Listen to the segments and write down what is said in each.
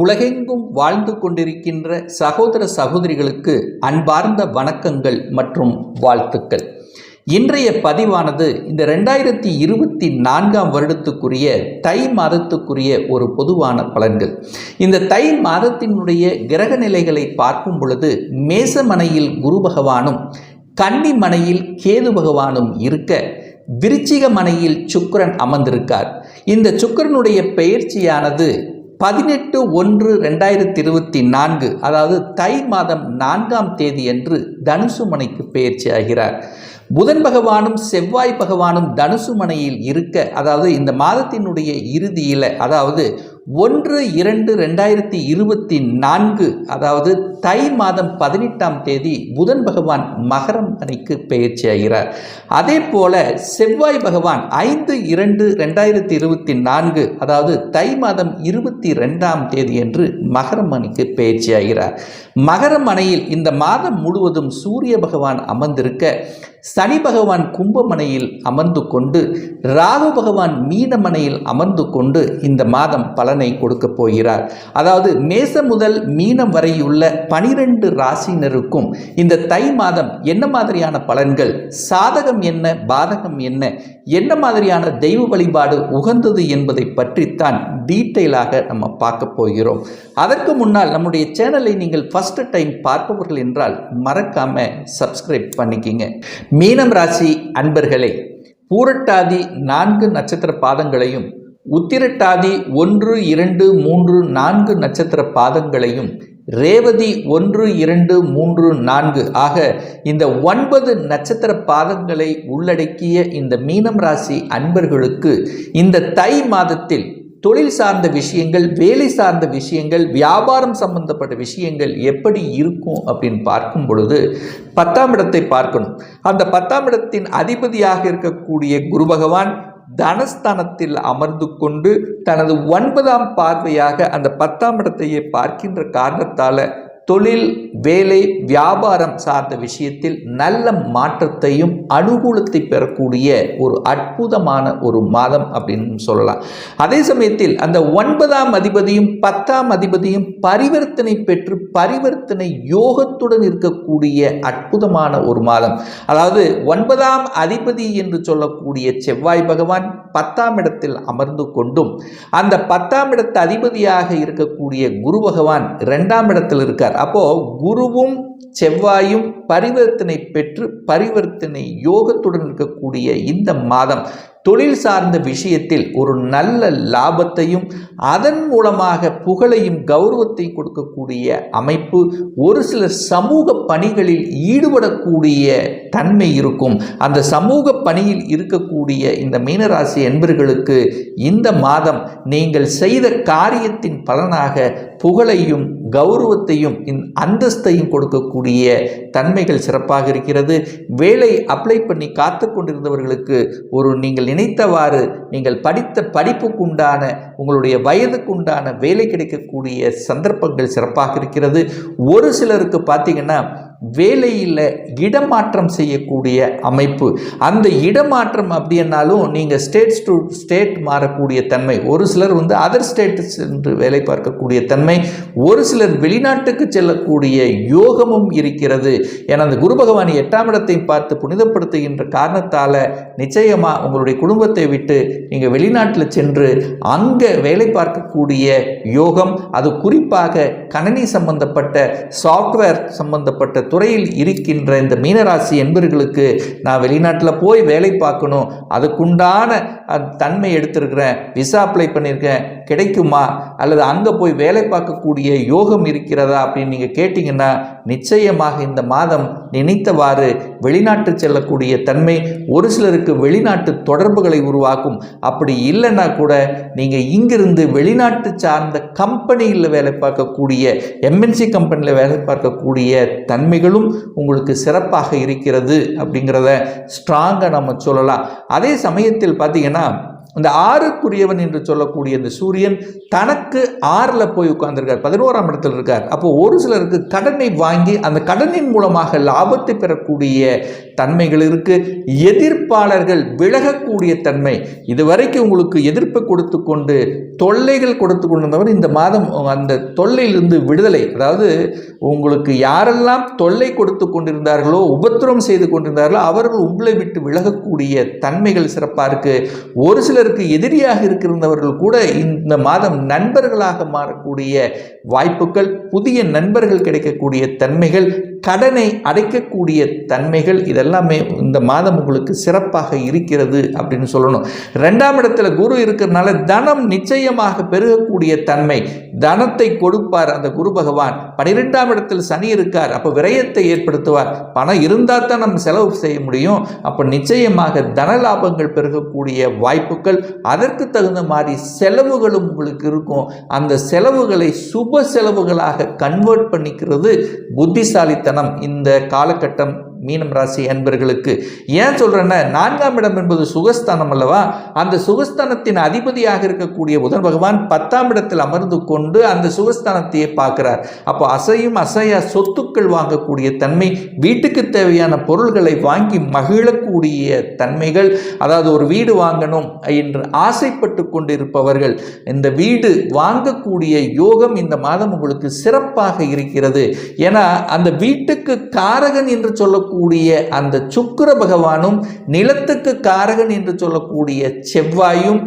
உலகெங்கும் வாழ்ந்து கொண்டிருக்கின்ற சகோதர சகோதரிகளுக்கு அன்பார்ந்த வணக்கங்கள் மற்றும் வாழ்த்துக்கள். இன்றைய பதிவானது இந்த ரெண்டாயிரத்தி இருபத்தி நான்காம் வருடத்துக்குரிய தை மாதத்துக்குரிய ஒரு பொதுவான பலன்கள். இந்த தை மாதத்தினுடைய கிரக நிலைகளை பார்க்கும் பொழுது மேசமனையில் குரு பகவானும் கன்னி மனையில் கேது பகவானும் இருக்க விருச்சிக மனையில் சுக்கரன் அமர்ந்திருக்கார். இந்த சுக்கிரனுடைய பெயர்ச்சியானது பதினெட்டு ஒன்று ரெண்டாயிரத்தி இருபத்தி நான்கு அதாவது தை மாதம் நான்காம் தேதி என்று தனுசு மனைக்கு ஆகிறார். புதன் பகவானும் செவ்வாய் பகவானும் தனுசு மனையில் இருக்க அதாவது இந்த மாதத்தினுடைய இறுதியில் அதாவது ஒன்று இரண்டு ரெண்டாயிரத்தி இருபத்தி நான்கு அதாவது தை மாதம் பதினெட்டாம் தேதி புதன் பகவான் மகரம் அணிக்கு பெயர்ச்சி ஆகிறார். அதே போல செவ்வாய் பகவான் ஐந்து இரண்டு ரெண்டாயிரத்தி இருபத்தி நான்கு அதாவது தை மாதம் இருபத்தி ரெண்டாம் தேதி என்று மகரம் அணிக்கு பெயர்ச்சி ஆகிறார். மகரம் அணையில் இந்த மாதம் முழுவதும் சூரிய பகவான் அமர்ந்திருக்க சனி பகவான் கும்பமனையில் அமர்ந்து கொண்டு ராகு பகவான் மீனமனையில் அமர்ந்து கொண்டு இந்த மாதம் பலனை கொடுக்க போகிறார். அதாவது மேசம் முதல் மீனம் வரையுள்ள பனிரெண்டு ராசினருக்கும் இந்த தை மாதம் என்ன மாதிரியான பலன்கள் சாதகம் என்ன பாதகம் என்ன என்ன மாதிரியான தெய்வ வழிபாடு உகந்தது என்பதை பற்றித்தான் டீட்டெயிலாக நம்ம பார்க்க போகிறோம். அதற்கு முன்னால் நம்முடைய சேனலை நீங்கள் ஃபஸ்ட்டு டைம் பார்ப்பவர்கள் என்றால் மறக்காமல் சப்ஸ்கிரைப் பண்ணிக்கிங்க. மீனம் ராசி அன்பர்களே பூரட்டாதி நான்கு நட்சத்திர பாதங்களையும் உத்திரட்டாதி ஒன்று இரண்டு மூன்று நான்கு நட்சத்திர பாதங்களையும் ரேவதி ஒன்று இரண்டு மூன்று நான்கு ஆக இந்த ஒன்பது நட்சத்திர பாதங்களை உள்ளடக்கிய இந்த மீனம் ராசி அன்பர்களுக்கு இந்த தை மாதத்தில் தொழில் சார்ந்த விஷயங்கள் வேலை சார்ந்த விஷயங்கள் வியாபாரம் சம்பந்தப்பட்ட விஷயங்கள் எப்படி இருக்கும் அப்படின்னு பார்க்கும் பொழுது பத்தாம் இடத்தை பார்க்கணும். அந்த பத்தாம் இடத்தின் அதிபதியாக இருக்கக்கூடிய குரு பகவான் தனஸ்தானத்தில் அமர்ந்து கொண்டு தனது ஒன்பதாம் பார்வையாக அந்த பத்தாம் இடத்தையே பார்க்கின்ற காரணத்தால் தொழில் வேலை வியாபாரம் சார்ந்த விஷயத்தில் நல்ல மாற்றத்தையும் அனுகூலத்தை பெறக்கூடிய ஒரு அற்புதமான ஒரு மாதம் அப்படின்னு சொல்லலாம். அதே சமயத்தில் அந்த ஒன்பதாம் அதிபதியும் பத்தாம் அதிபதியும் பரிவர்த்தனை பெற்று பரிவர்த்தனை யோகத்துடன் இருக்கக்கூடிய அற்புதமான ஒரு மாதம். அதாவது ஒன்பதாம் அதிபதி என்று சொல்லக்கூடிய செவ்வாய் பகவான் பத்தாம் இடத்தில் அமர்ந்து கொண்டும் அந்த பத்தாம் இடத்து அதிபதியாக இருக்கக்கூடிய குரு பகவான் இரண்டாம் இடத்தில் இருக்கார். அப்போது குருவும் செவ்வாயும் பரிவர்த்தனை பெற்று பரிவர்த்தனை யோகத்துடன் இருக்கக்கூடிய இந்த மாதம் தொழில் சார்ந்த விஷயத்தில் ஒரு நல்ல லாபத்தையும் அதன் மூலமாக புகழையும் கௌரவத்தை கொடுக்கக்கூடிய அமைப்பு ஒரு சில சமூக பணிகளில் ஈடுபடக்கூடிய தன்மை இருக்கும். அந்த சமூக பணியில் இருக்கக்கூடிய இந்த மீனராசி என்பர்களுக்கு இந்த மாதம் நீங்கள் செய்த காரியத்தின் பலனாக புகழையும் கௌரவத்தையும் அந்தஸ்தையும் கொடுக்கக்கூடிய தன்மைகள் சிறப்பாக இருக்கிறது. வேலை அப்ளை பண்ணி காத்து கொண்டிருந்தவர்களுக்கு ஒரு நீங்கள் நினைத்தவாறு நீங்கள் படித்த படிப்புக்குண்டான உங்களுடைய வயதுக்குண்டான வேலை கிடைக்கக்கூடிய சந்தர்ப்பங்கள் சிறப்பாக இருக்கிறது. ஒரு சிலருக்கு பார்த்தீங்கன்னா வேலையில் இடமாற்றம் செய்யக்கூடிய அமைப்பு. அந்த இடமாற்றம் அப்படின்னாலும் நீங்கள் ஸ்டேட்ஸ் டு ஸ்டேட் மாறக்கூடிய தன்மை. ஒரு சிலர் வந்து அதர் ஸ்டேட்டு சென்று வேலை பார்க்கக்கூடிய தன்மை. ஒரு சிலர் வெளிநாட்டுக்கு செல்லக்கூடிய யோகமும் இருக்கிறது. ஏன்னா அந்த குரு பகவான் எட்டாம் இடத்தை பார்த்து புனிதப்படுத்துகின்ற காரணத்தால் நிச்சயமாக உங்களுடைய குடும்பத்தை விட்டு நீங்கள் வெளிநாட்டில் சென்று அங்கே வேலை பார்க்கக்கூடிய யோகம் அது குறிப்பாக கணனி சம்பந்தப்பட்ட சாஃப்ட்வேர் சம்பந்தப்பட்ட துறையில் இருக்கின்ற இந்த மீனராசி என்பர்களுக்கு நான் வெளிநாட்டில் போய் வேலை பார்க்கணும். அதுக்குண்டான தன்மை எடுத்திருக்கிறேன். விசா அப்ளை பண்ணியிருக்கேன். கிடைக்குமா? அல்லது அங்கே போய் வேலை பார்க்கக்கூடிய யோகம் இருக்கிறதா அப்படின்னு நீங்கள் கேட்டிங்கன்னா நிச்சயமாக இந்த மாதம் நினைத்தவாறு வெளிநாட்டு செல்லக்கூடிய தன்மை ஒரு சிலருக்கு வெளிநாட்டு தொடர்புகளை உருவாக்கும். அப்படி இல்லைன்னா கூட நீங்கள் இங்கிருந்து வெளிநாட்டு சார்ந்த கம்பெனியில் வேலை பார்க்கக்கூடிய எம்என்சி கம்பெனியில் வேலை பார்க்கக்கூடிய தன்மைகளும் உங்களுக்கு சிறப்பாக இருக்கிறது அப்படிங்கிறத ஸ்ட்ராங்காக நம்ம சொல்லலாம். அதே சமயத்தில் பார்த்தீங்கன்னா இந்த ஆறுக்குரியவன் என்று சொல்லக்கூடிய இந்த சூரியன் தனக்கு ஆறில் போய் உட்கார்ந்துருக்கார். பதினோராம் இடத்தில் இருக்கார். அப்போ ஒரு சிலருக்கு கடனை வாங்கி அந்த கடனின் மூலமாக லாபத்தை பெறக்கூடிய தன்மைகள் இருக்குது எதிர்ப்பாளர்கள் விலகக்கூடிய தன்மை. இதுவரைக்கும் உங்களுக்கு எதிர்ப்பை கொடுத்து கொண்டு தொல்லைகள் கொடுத்து கொண்டிருந்தவர் இந்த மாதம் அந்த தொல்லையிலிருந்து விடுதலை. அதாவது உங்களுக்கு யாரெல்லாம் தொல்லை கொடுத்து கொண்டிருந்தார்களோ உபத்திரம் செய்து கொண்டிருந்தார்களோ அவர்கள் உங்களை விட்டு விலகக்கூடிய தன்மைகள் சிறப்பாக இருக்குது ஒரு சிலருக்கு எதிரியாக இருக்கின்றவர்கள் கூட இந்த மாதம் நண்பர்களாக மாறக்கூடிய வாய்ப்புகள் புதிய நண்பர்கள் கிடைக்கக்கூடிய தன்மைகள் கடனை அடைக்கக்கூடிய தன்மைகள் இதெல்லாமே இந்த மாதம் உங்களுக்கு சிறப்பாக இருக்கிறது அப்படின்னு சொல்லணும். ரெண்டாம் இடத்துல குரு இருக்கிறதுனால தனம் நிச்சயமாக பெருகக்கூடிய தன்மை. தனத்தை கொடுப்பார் அந்த குரு பகவான். பனிரெண்டாம் இடத்தில் சனி இருக்கார் அப்போ விரயத்தை ஏற்படுத்துவார். பணம் இருந்தால் தான் நம்ம செலவு செய்ய முடியும். அப்போ நிச்சயமாக தன லாபங்கள் பெருகக்கூடிய வாய்ப்புகள் அதற்கு தகுந்த மாதிரி செலவுகளும் உங்களுக்கு இருக்கும். அந்த செலவுகளை சுப செலவுகளாக கன்வெர்ட் பண்ணிக்கிறது புத்திசாலித்தனம். இந்த காலகட்டம் மீனம் ராசி அன்பர்களுக்கு. ஏன் சொல்கிறேன்னா நான்காம் இடம் என்பது சுகஸ்தானம் அல்லவா? அந்த சுகஸ்தானத்தின் அதிபதியாக இருக்கக்கூடிய புதன் பகவான் பத்தாம் இடத்தில் அமர்ந்து கொண்டு அந்த சுகஸ்தானத்தையே பார்க்கிறார். அப்போ அசையும் அசையா சொத்துக்கள் வாங்கக்கூடிய தன்மை வீட்டுக்கு தேவையான பொருள்களை வாங்கி மகிழக்கூடிய தன்மைகள் அதாவது ஒரு வீடு வாங்கணும் என்று ஆசைப்பட்டு கொண்டிருப்பவர்கள் இந்த வீடு வாங்கக்கூடிய யோகம் இந்த மாதம் உங்களுக்கு சிறப்பாக இருக்கிறது. ஏன்னா அந்த வீட்டுக்கு காரகன் என்று சொல்லக்கூடிய அந்த சுக்கிர பகவானும் நிலத்துக்கு காரகன் என்று சொல்லக்கூடிய செவ்வாயும்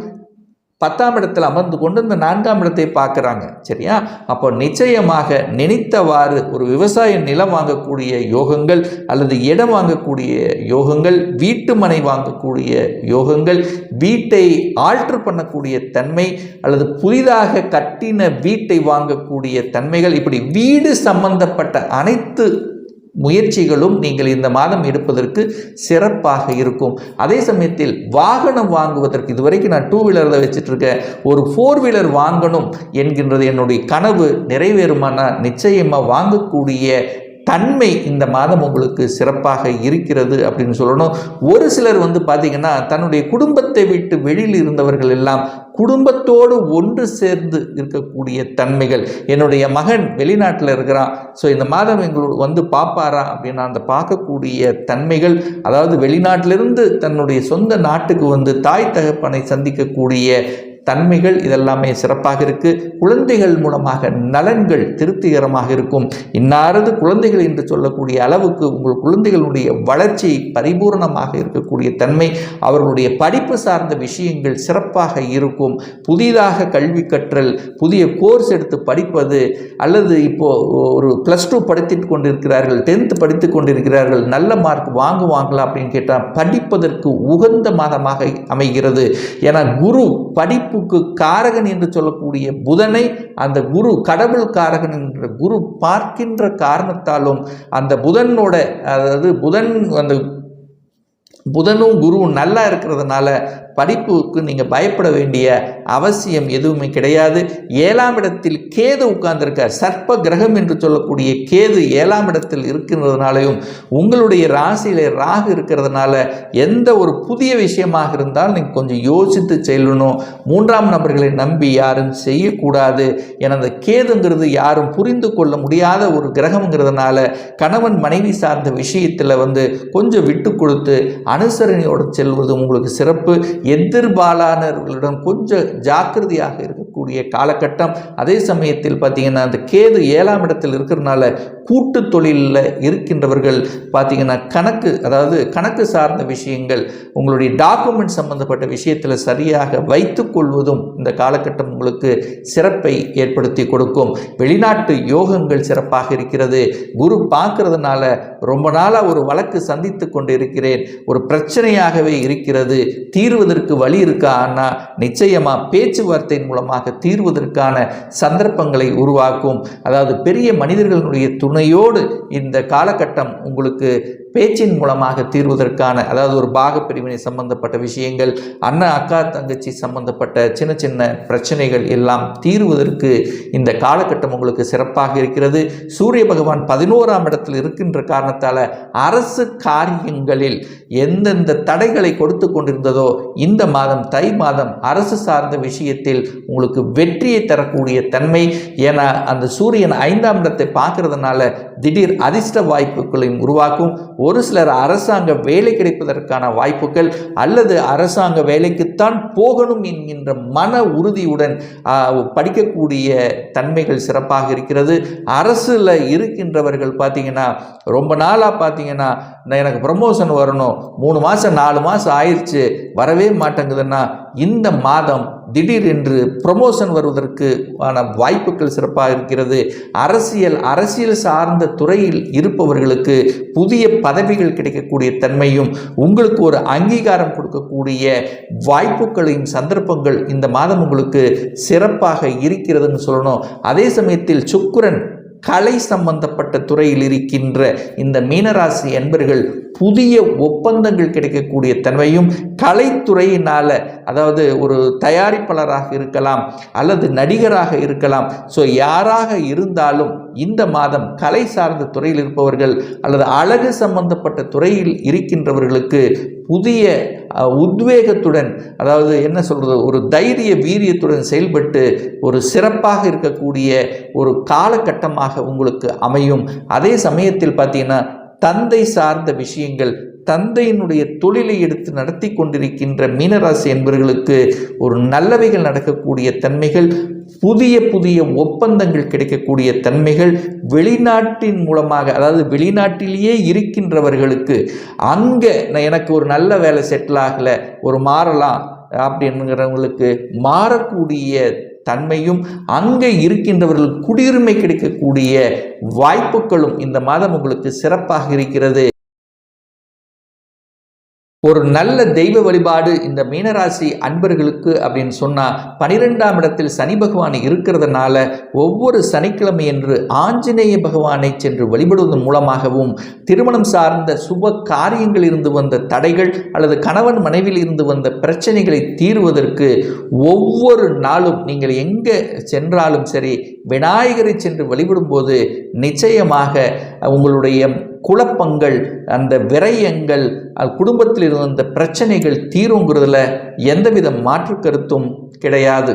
பத்தாம் இடத்தில் அமர்ந்து கொண்டு இந்த நான்காம் இடத்தை பார்க்குறாங்க. சரியா? அப்போ நிச்சயமாக நினைத்தவாறு ஒரு விவசாய நிலம் வாங்கக்கூடிய யோகங்கள் அல்லது இடம் வாங்கக்கூடிய யோகங்கள் வீட்டு மனை வாங்கக்கூடிய யோகங்கள் வீட்டை ஆல்ட்ரு பண்ணக்கூடிய தன்மை அல்லது புதிதாக கட்டின வீட்டை வாங்கக்கூடிய தன்மைகள் இப்படி வீடு சம்பந்தப்பட்ட அனைத்து முயற்சிகளும் நீங்கள் இந்த மாதம் எடுப்பதற்கு சிறப்பாக இருக்கும். அதே சமயத்தில் வாகனம் வாங்குவதற்கு இதுவரைக்கும் நான் டூ வீலரில் வச்சுட்டு ஒரு ஃபோர் வீலர் வாங்கணும் என்கின்றது என்னுடைய கனவு நிறைவேறுமானால் நிச்சயமாக வாங்கக்கூடிய தன்மை இந்த மாதம் உங்களுக்கு சிறப்பாக இருக்கிறது அப்படின்னு சொல்லணும். ஒரு சிலர் வந்து பார்த்திங்கன்னா தன்னுடைய குடும்பத்தை விட்டு வெளியில் இருந்தவர்கள் எல்லாம் குடும்பத்தோடு ஒன்று சேர்ந்து இருக்கக்கூடிய தன்மைகள். என்னுடைய மகன் வெளிநாட்டில் இருக்கிறான். ஸோ இந்த மாதம் எங்களோட வந்து பார்ப்பாரா அப்படின்னா அந்த பார்க்கக்கூடிய தன்மைகள் அதாவது வெளிநாட்டிலிருந்து தன்னுடைய சொந்த நாட்டுக்கு வந்து தாய் தகப்பனை சந்திக்கக்கூடிய தன்மைகள் இதெல்லாமே சிறப்பாக இருக்கு. குழந்தைகள் மூலமாக நலன்கள் திருப்திகரமாக இருக்கும். இன்னாரது குழந்தைகள் என்று சொல்லக்கூடிய அளவுக்கு உங்கள் குழந்தைகளுடைய வளர்ச்சி பரிபூர்ணமாக இருக்கக்கூடிய தன்மை அவர்களுடைய படிப்பு சார்ந்த விஷயங்கள் சிறப்பாக இருக்கும். புதிதாக கல்வி கற்றல் புதிய கோர்ஸ் எடுத்து படிப்பது அல்லது இப்போது ஒரு ப்ளஸ் டூ படித்து கொண்டிருக்கிறார்கள் டென்த்து படித்து கொண்டிருக்கிறார்கள் நல்ல மார்க் வாங்குவாங்களா அப்படின்னு கேட்டால் படிப்பதற்கு உகந்த மாதமாக அமைகிறது. என குரு படிப்புக்கு காரகன் என்று சொல்லக்கூடிய புதனை அந்த குரு கடவுள் காரகன் என்ற குரு பார்க்கின்ற காரணத்தாலும் அந்த புதனோட அதாவது புதன் அந்த புதனும் குருவும் நல்லா இருக்கிறதுனால படிப்புக்கு நீங்கள் பயப்பட வேண்டிய அவசியம் எதுவுமே கிடையாது. ஏழாம் இடத்தில் கேது உட்கார்ந்திருக்கார். சர்ப்ப கிரகம் என்று சொல்லக்கூடிய கேது ஏழாம் இடத்தில் இருக்கின்றதுனாலையும் உங்களுடைய ராசியில் ராகு இருக்கிறதுனால எந்த ஒரு புதிய விஷயமாக இருந்தால் நீங்கள் கொஞ்சம் யோசித்து செல்லணும். மூன்றாம் நபர்களை நம்பி யாரும் செய்யக்கூடாது. என அந்த கேதுங்கிறது யாரும் புரிந்து கொள்ள முடியாத ஒரு கிரகம்ங்கிறதுனால கணவன் மனைவி சார்ந்த விஷயத்தில் வந்து கொஞ்சம் விட்டு கொடுத்து அனுசரணையோடு செல்வது உங்களுக்கு சிறப்பு. எதிர்பாலானவர்களிடம் கொஞ்சம் ஜாக்கிரதையாக இருக்கக்கூடிய காலகட்டம். அதே சமயத்தில் பார்த்தீங்கன்னா அந்த கேது ஏழாம் இடத்தில் இருக்கிறனால கூட்டு தொழிலில் இருக்கின்றவர்கள் பார்த்தீங்கன்னா கணக்கு அதாவது கணக்கு சார்ந்த விஷயங்கள் உங்களுடைய டாக்குமெண்ட் சம்பந்தப்பட்ட விஷயத்தில் சரியாக வைத்துக்கொள்வதும் இந்த காலகட்டம் உங்களுக்கு சிறப்பை ஏற்படுத்தி கொடுக்கும். வெளிநாட்டு யோகங்கள் சிறப்பாக இருக்கிறது. குரு பார்க்கறதுனால ரொம்ப நாளாக ஒரு வழக்கு சந்தித்து கொண்டு இருக்கிறேன் ஒரு பிரச்சனையாகவே இருக்கிறது. தீர்வதற்கு வழி இருக்கான்னா நிச்சயமாக பேச்சுவார்த்தையின் மூலமாக தீர்வதற்கான சந்தர்ப்பங்களை உருவாக்கும். அதாவது பெரிய மனிதர்களுடைய துணையோடு இந்த காலகட்டம் உங்களுக்கு பேச்சின் மூலமாக தீர்வதற்கான அதாவது ஒரு பாக பிரிவினை சம்பந்தப்பட்ட விஷயங்கள் அண்ணன் அக்கா தங்கச்சி சம்பந்தப்பட்ட சின்ன சின்ன பிரச்சனைகள் எல்லாம் தீர்வதற்கு இந்த காலகட்டம் உங்களுக்கு சிறப்பாக இருக்கிறது. சூரிய பகவான் பதினோராம் இடத்தில் இருக்கின்ற காரணத்தால் அரசு காரியங்களில் எந்தெந்த தடைகளை கொடுத்து கொண்டிருந்ததோ இந்த மாதம் தை மாதம் அரசு சார்ந்த விஷயத்தில் உங்களுக்கு வெற்றியை தரக்கூடிய தன்மை. ஏன்னா அந்த சூரியன் ஐந்தாம் இடத்தை பார்க்கறதுனால திடீர் அதிர்ஷ்ட வாய்ப்புகளையும் உருவாக்கும். ஒரு சிலர் அரசாங்க வேலை கிடைப்பதற்கான வாய்ப்புகள் அல்லது அரசாங்க வேலைக்குத்தான் போகணும் என்கின்ற மன உறுதியுடன் படிக்கக்கூடிய தன்மைகள் சிறப்பாக இருக்கிறது. அரசில் இருக்கின்றவர்கள் பார்த்தீங்கன்னா ரொம்ப நாளாக பார்த்தீங்கன்னா நான் எனக்கு ப்ரமோஷன் வரணும். மூணு மாதம் நாலு மாதம் ஆயிடுச்சு வரவே மாட்டேங்குதுன்னா இந்த மாதம் திடீர் என்று ப்ரமோஷன் வருவதற்கு ஆன வாய்ப்புகள் சிறப்பாக இருக்கிறது. அரசியல் அரசியல் சார்ந்த துறையில் இருப்பவர்களுக்கு புதிய பதவிகள் கிடைக்கக்கூடிய தன்மையும் உங்களுக்கு ஒரு அங்கீகாரம் கொடுக்கக்கூடிய வாய்ப்புகளையும் சந்தர்ப்பங்கள் இந்த மாதம் உங்களுக்கு சிறப்பாக இருக்கிறதுன்னு சொல்லணும். அதே சமயத்தில் சுக்கரன் கலை சம்பந்தப்பட்ட துறையில் இருக்கின்ற இந்த மீனராசி என்பர்கள் புதிய ஒப்பந்தங்கள் கிடைக்கக்கூடிய தன்மையும் கலைத்துறையினால் அதாவது ஒரு தயாரிப்பாளராக இருக்கலாம் அல்லது நடிகராக இருக்கலாம். ஸோ யாராக இருந்தாலும் இந்த மாதம் கலை சார்ந்த துறையில் இருப்பவர்கள் அல்லது அழகு சம்பந்தப்பட்ட துறையில் இருக்கின்றவர்களுக்கு புதிய உத்வேகத்துடன் அதாவது என்ன சொல்கிறது ஒரு தைரிய வீரியத்துடன் செயல்பட்டு ஒரு சிறப்பாக இருக்கக்கூடிய ஒரு காலகட்டமாக உங்களுக்கு அமையும். அதே சமயத்தில் பார்த்தீங்கன்னா தந்தை சார்ந்த விஷயங்கள் தந்தையினுடைய தொழிலை எடுத்து நடத்தி கொண்டிருக்கின்ற மீனராசி என்பவர்களுக்கு ஒரு நல்லவைகள் நடக்கக்கூடிய தன்மைகள் புதிய புதிய ஒப்பந்தங்கள் கிடைக்கக்கூடிய தன்மைகள் வெளிநாட்டின் மூலமாக அதாவது வெளிநாட்டிலேயே இருக்கின்றவர்களுக்கு அங்கே நான் எனக்கு ஒரு நல்ல வேலை செட்டில் ஆகலை ஒரு மாறலாம் அப்படிங்கிறவங்களுக்கு மாறக்கூடிய தன்மையும் அங்கே இருக்கின்றவர்கள் குடியுரிமை கிடைக்கக்கூடிய வாய்ப்புகளும் இந்த மாதம் உங்களுக்கு சிறப்பாக இருக்கிறது. ஒரு நல்ல தெய்வ வழிபாடு இந்த மீனராசி அன்பர்களுக்கு அப்படின்னு சொன்னால் பனிரெண்டாம் இடத்தில் சனி பகவான் இருக்கிறதுனால ஒவ்வொரு சனிக்கிழமை என்று ஆஞ்சநேய பகவானை சென்று வழிபடுவதன் மூலமாகவும் திருமணம் சார்ந்த சுப காரியங்களில் இருந்து வந்த தடைகள் அல்லது கணவன் மனைவியில் இருந்து வந்த பிரச்சனைகளை தீர்வதற்கு ஒவ்வொரு நாளும் நீங்கள் எங்கே சென்றாலும் சரி விநாயகரை சென்று வழிபடும்போது நிச்சயமாக உங்களுடைய குழப்பங்கள் அந்த விரயங்கள் குடும்பத்தில் இருந்த பிரச்சனைகள் தீருங்கிறதுல எந்தவித மாற்று கருத்தும் கிடையாது.